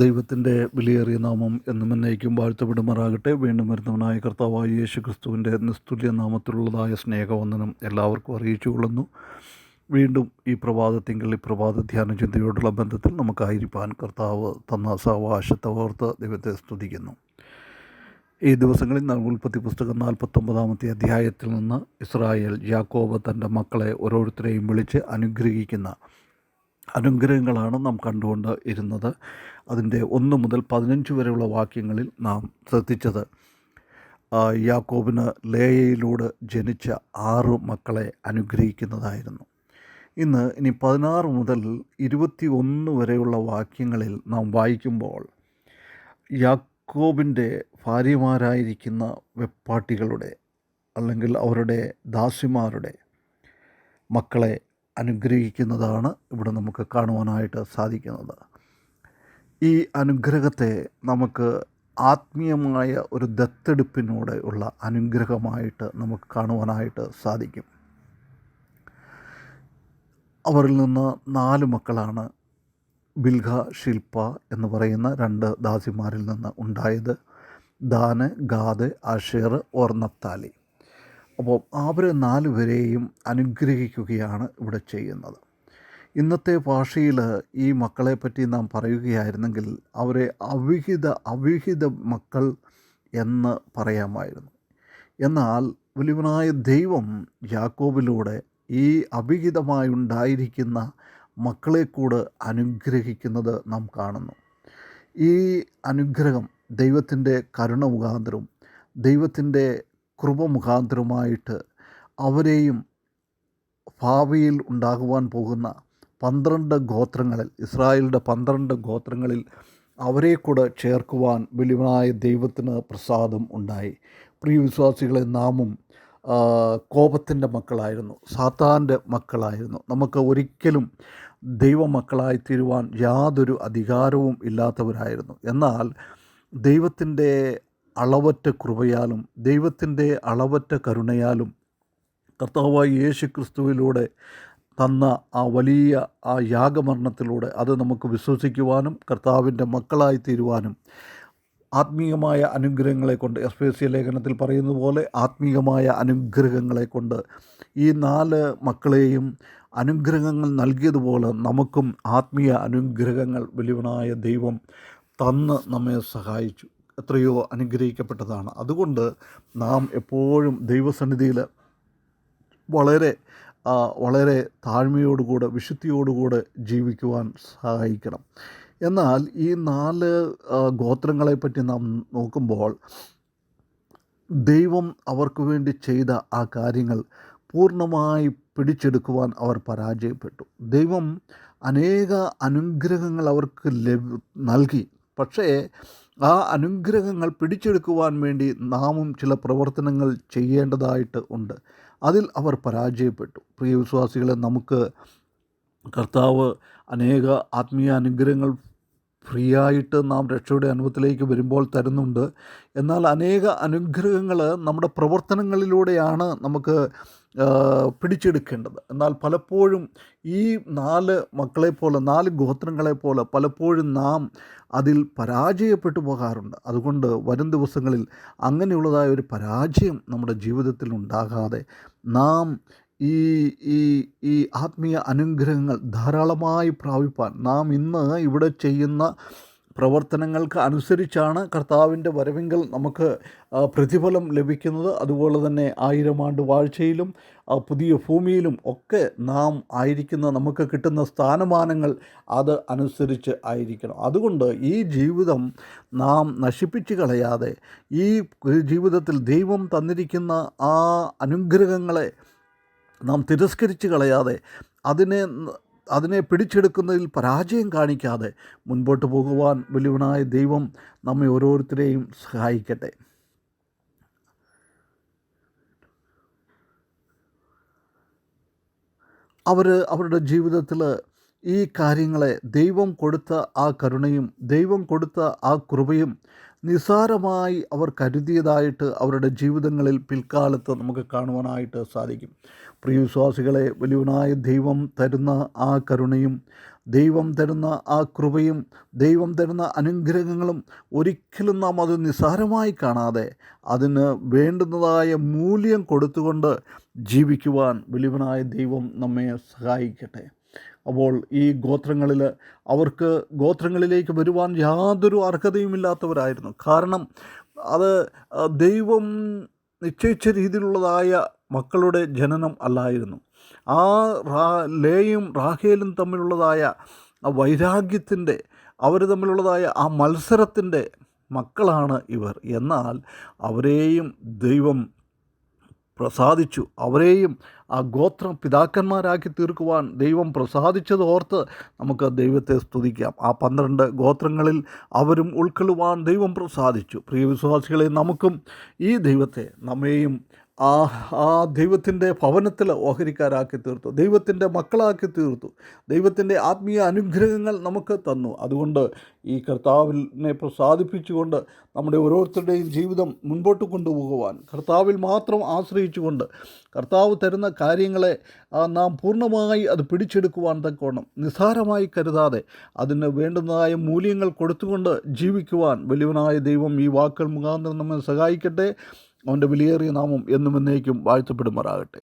ദൈവത്തിന്റെ വിലയേറിയ നാമം എന്നും എന്നേക്കും വാഴ്ത്തപ്പെടുമാറാകട്ടെ. വീണ്ടും വരുന്നവനായ കർത്താവായ യേശു ക്രിസ്തുവിന്റെ നിസ്തുല്യ നാമത്തിലുള്ളതായ സ്നേഹവന്ദനം എല്ലാവർക്കും അറിയിച്ചുകൊള്ളുന്നു വീണ്ടും ഈ പ്രഭാതത്തിങ്കിൽ ഈ പ്രഭാത ധ്യാന ചിന്തയോടുള്ള ബന്ധത്തിൽ നമുക്കായിരിക്കാൻ കർത്താവ് തന്ന സാവകാശത്തെ ഓർത്ത് ദൈവത്തെ സ്തുതിക്കുന്നു. ഈ ദിവസങ്ങളിൽ ഉൽപ്പത്തി പുസ്തകം നാൽപ്പത്തൊമ്പതാമത്തെ അധ്യായത്തിൽ നിന്ന് ഇസ്രായേൽ യാക്കോബ് തന്റെ മക്കളെ ഓരോരുത്തരെയും വിളിച്ച് അനുഗ്രഹിക്കുന്ന അനുഗ്രഹങ്ങളാണ് നാം കണ്ടുകൊണ്ട് ഇരുന്നത് അതിന്റെ ഒന്ന് മുതൽ പതിനഞ്ച് വരെയുള്ള വാക്യങ്ങളിൽ നാം ശ്രദ്ധിച്ചത് യാക്കോബിന് ലേയയിലൂടെ ജനിച്ച ആറ് മക്കളെ അനുഗ്രഹിക്കുന്നതായിരുന്നു. ഇന്ന് ഇനി പതിനാറ് മുതൽ ഇരുപത്തി ഒന്ന് വരെയുള്ള വാക്യങ്ങളിൽ നാം വായിക്കുമ്പോൾ യാക്കോബിന്റെ ഭാര്യമാരായിരിക്കുന്ന വെപ്പാട്ടികളുടെ അല്ലെങ്കിൽ അവരുടെ ദാസിമാരുടെ മക്കളെ അനുഗ്രഹിക്കുന്നതാണ് ഇവിടെ നമുക്ക് കാണുവാനായിട്ട് സാധിക്കുന്നത്. ഈ അനുഗ്രഹത്തെ നമുക്ക് ആത്മീയമായ ഒരു ദത്തെടുപ്പിനൂടെ ഉള്ള അനുഗ്രഹമായിട്ട് നമുക്ക് കാണുവാനായിട്ട് സാധിക്കും. അവരിൽ നിന്ന് നാല് മക്കളാണ് ബിൽഹ ശില്പ എന്ന് പറയുന്ന രണ്ട് ദാസിമാരിൽ നിന്ന് ഉണ്ടായത്. Dan Gad Asher or Naphtali അപ്പോൾ അവർ നാലുപേരെയും അനുഗ്രഹിക്കുകയാണ് ഇവിടെ ചെയ്യുന്നത്. ഇന്നത്തെ ഭാഷയിൽ ഈ മക്കളെപ്പറ്റി നാം പറയുകയായിരുന്നെങ്കിൽ അവരെ അവിഹിത അവിഹിത മക്കൾ എന്ന് പറയാമായിരുന്നു. എന്നാൽ വലിയവനായ ദൈവം യാക്കോബിലൂടെ ഈ അവിഹിതമായുണ്ടായിരിക്കുന്ന മക്കളെ കൂടെ അനുഗ്രഹിക്കുന്നത് നാം കാണുന്നു. ഈ അനുഗ്രഹം ദൈവത്തിന്റെ കരുണ മുഖാന്തരവും ദൈവത്തിന്റെ കൃപ മുഖാന്തരമായിട്ട് അവരെയും ഭാവിയിൽ ഉണ്ടാകുവാൻ പോകുന്ന പന്ത്രണ്ട് ഗോത്രങ്ങളിൽ ഇസ്രായേലിന്റെ പന്ത്രണ്ട് ഗോത്രങ്ങളിൽ അവരെ കൂടെ ചേർക്കുവാൻ വലിയവനായ ദൈവത്തിന് പ്രസാദം ഉണ്ടായി. പ്രിയ വിശ്വാസികളെ നാമും കോപത്തിന്റെ മക്കളായിരുന്നു സാത്താന്റെ മക്കളായിരുന്നു. നമുക്ക് ഒരിക്കലും ദൈവമക്കളായി തീരുവാൻ യാതൊരു അധികാരവും ഇല്ലാത്തവരായിരുന്നു. എന്നാൽ ദൈവത്തിന്റെ അളവറ്റ കൃപയാലും ദൈവത്തിന്റെ അളവറ്റ കരുണയാലും കർത്താവായ യേശു ക്രിസ്തുവിലൂടെ തന്ന ആ വലിയ ആ യാഗമരണത്തിലൂടെ അത് നമുക്ക് വിശ്വസിക്കുവാനും കർത്താവിന്റെ മക്കളായി തീരുവാനും ആത്മീയമായ അനുഗ്രഹങ്ങളെ കൊണ്ട് എസ് പി എസ് സി ലേഖനത്തിൽ പറയുന്നത് പോലെ ആത്മീയമായ അനുഗ്രഹങ്ങളെ കൊണ്ട് ഈ നാല് മക്കളെയും അനുഗ്രഹങ്ങൾ നൽകിയതുപോലെ നമുക്കും ആത്മീയ അനുഗ്രഹങ്ങൾ വലിയവനായ ദൈവം തന്ന് നമ്മെ സഹായിച്ചു. എത്രയോ അനുഗ്രഹിക്കപ്പെട്ടതാണ്. അതുകൊണ്ട് നാം എപ്പോഴും ദൈവസന്നിധിയിൽ വളരെ വളരെ താഴ്മയോടുകൂടെ വിശുദ്ധിയോടുകൂടെ ജീവിക്കുവാൻ സഹായിക്കണം. എന്നാൽ ഈ നാല് ഗോത്രങ്ങളെ ഗോത്രങ്ങളെപ്പറ്റി നാം നോക്കുമ്പോൾ ദൈവം അവർക്ക് വേണ്ടി ചെയ്ത ആ കാര്യങ്ങൾ പൂർണമായി പിടിച്ചെടുക്കുവാൻ അവർ പരാജയപ്പെട്ടു. ദൈവം അനേക അനുഗ്രഹങ്ങൾ അവർക്ക് ലഭ നൽകി. പക്ഷേ ആ അനുഗ്രഹങ്ങൾ പിടിച്ചെടുക്കുവാൻ വേണ്ടി നാമും ചില പ്രവർത്തനങ്ങൾ ചെയ്യേണ്ടതായിട്ട് ഉണ്ട്. അതിൽ അവർ പരാജയപ്പെട്ടു. പ്രിയ വിശ്വാസികളെ നമുക്ക് കർത്താവ് അനേക ആത്മീയ അനുഗ്രഹങ്ങൾ ഫ്രീ ആയിട്ട് നാം രക്ഷയുടെ അനുഭവത്തിലേക്ക് വരുമ്പോൾ തരുന്നുണ്ട്. എന്നാൽ അനേക അനുഗ്രഹങ്ങൾ നമ്മുടെ പ്രവർത്തനങ്ങളിലൂടെയാണ് നമുക്ക് പിടിച്ചെടുക്കേണ്ടത്. എന്നാൽ പലപ്പോഴും ഈ നാല് മക്കളെപ്പോലെ നാല് ഗോത്രങ്ങളെപ്പോലെ പലപ്പോഴും നാം അതിൽ പരാജയപ്പെട്ടു പോകാറുണ്ട്. അതുകൊണ്ട് വരും ദിവസങ്ങളിൽ അങ്ങനെയുള്ളതായ ഒരു പരാജയം നമ്മുടെ ജീവിതത്തിൽ ഉണ്ടാകാതെ നാം ഈ ഈ ഈ ആത്മീയ അനുഗ്രഹങ്ങൾ ധാരാളമായി പ്രാപിപ്പാൻ നാം ഇന്ന് ഇവിടെ ചെയ്യുന്ന പ്രവർത്തനങ്ങൾക്ക് അനുസരിച്ചാണ് കർത്താവിന്റെ വരവെങ്കിൽ നമുക്ക് പ്രതിഫലം ലഭിക്കുന്നത്. അതുപോലെ തന്നെ ആയിരം ആണ്ട് വാഴ്ചയിലും പുതിയ ഭൂമിയിലും ഒക്കെ നാം ആയിരിക്കുന്ന നമുക്ക് കിട്ടുന്ന സ്ഥാനമാനങ്ങൾ അത് അനുസരിച്ച് ആയിരിക്കണം. അതുകൊണ്ട് ഈ ജീവിതം നാം നശിപ്പിച്ച് കളയാതെ ഈ ജീവിതത്തിൽ ദൈവം തന്നിരിക്കുന്ന ആ അനുഗ്രഹങ്ങളെ നാം തിരസ്കരിച്ച് കളയാതെ അതിനെ അതിനെ പിടിച്ചെടുക്കുന്നതിൽ പരാജയം കാണിക്കാതെ മുൻപോട്ട് പോകുവാൻ വലിയവനായ ദൈവം നമ്മെ ഓരോരുത്തരെയും സഹായിക്കട്ടെ. അവർ അവരുടെ ജീവിതത്തിൽ ഈ കാര്യങ്ങളെ ദൈവം കൊടുത്ത ആ കരുണയും ദൈവം കൊടുത്ത ആ കൃപയും നിസ്സാരമായി അവർ കരുതിയതായിട്ട് അവരുടെ ജീവിതങ്ങളിൽ പിൽക്കാലത്ത് നമുക്ക് കാണുവാനായിട്ട് സാധിക്കും. പ്രിയ വിശ്വാസികളെ വലിയവനായ ദൈവം തരുന്ന ആ കരുണയും ദൈവം തരുന്ന ആ കൃപയും ദൈവം തരുന്ന അനുഗ്രഹങ്ങളും ഒരിക്കലും നാം അത് നിസ്സാരമായി കാണാതെ അതിന് വേണ്ടുന്നതായ മൂല്യം കൊടുത്തുകൊണ്ട് ജീവിക്കുവാൻ വലിയവനായ ദൈവം നമ്മെ സഹായിക്കട്ടെ. അപ്പോൾ ഈ ഗോത്രങ്ങളിൽ അവർക്ക് ഗോത്രങ്ങളിലേക്ക് വരുവാൻ യാതൊരു അർഹതയുമില്ലാത്തവരായിരുന്നു. കാരണം അത് ദൈവം നിശ്ചയിച്ച രീതിയിലുള്ളതായ മക്കളുടെ ജനനം അല്ലായിരുന്നു. ആ റാ ലേയും റാഹേലും തമ്മിലുള്ളതായ ആ വൈരാഗ്യത്തിന്റെ അവർ തമ്മിലുള്ളതായ ആ മത്സരത്തിന്റെ മക്കളാണ് ഇവർ. എന്നാൽ അവരെയും ദൈവം പ്രസാദിച്ചു. അവരെയും ആ ഗോത്രം പിതാക്കന്മാരാക്കി തീർക്കുവാൻ ദൈവം പ്രസാദിച്ചത് ഓർത്ത് നമുക്ക് ദൈവത്തെ സ്തുതിക്കാം. ആ പന്ത്രണ്ട് ഗോത്രങ്ങളിൽ അവരും ഉൾക്കൊള്ളുവാൻ ദൈവം പ്രസാദിച്ചു. പ്രിയവിശ്വാസികളെ നമുക്കും ഈ ദൈവത്തെ നമ്മെയും ആ ആ ദൈവത്തിന്റെ ഭവനത്തിൽ ഓഹരിക്കാരാക്കി തീർത്തു. ദൈവത്തിന്റെ മക്കളാക്കി തീർത്തു. ദൈവത്തിന്റെ ആത്മീയ അനുഗ്രഹങ്ങൾ നമുക്ക് തന്നു. അതുകൊണ്ട് ഈ കർത്താവിനെ പ്രസാദിപ്പിച്ചുകൊണ്ട് നമ്മുടെ ഓരോരുത്തരുടെയും ജീവിതം മുൻപോട്ട് കൊണ്ടുപോകുവാൻ കർത്താവിൽ മാത്രം ആശ്രയിച്ചുകൊണ്ട് കർത്താവ് തരുന്ന കാര്യങ്ങളെ നാം പൂർണമായി അത് പിടിച്ചെടുക്കുവാൻ തക്കോണം നിസ്സാരമായി കരുതാതെ അതിന് വേണ്ടുന്നതായ മൂല്യങ്ങൾ കൊടുത്തുകൊണ്ട് ജീവിക്കുവാൻ വലിയവനായ ദൈവം ഈ വാക്കുകൾ മുഖാന്തരം നമ്മെ സഹായിക്കട്ടെ. അവന്റെ വിലയേറിയ നാമം എന്നും എന്നേക്കും വാഴ്ത്തപ്പെടുമാറാകട്ടെ.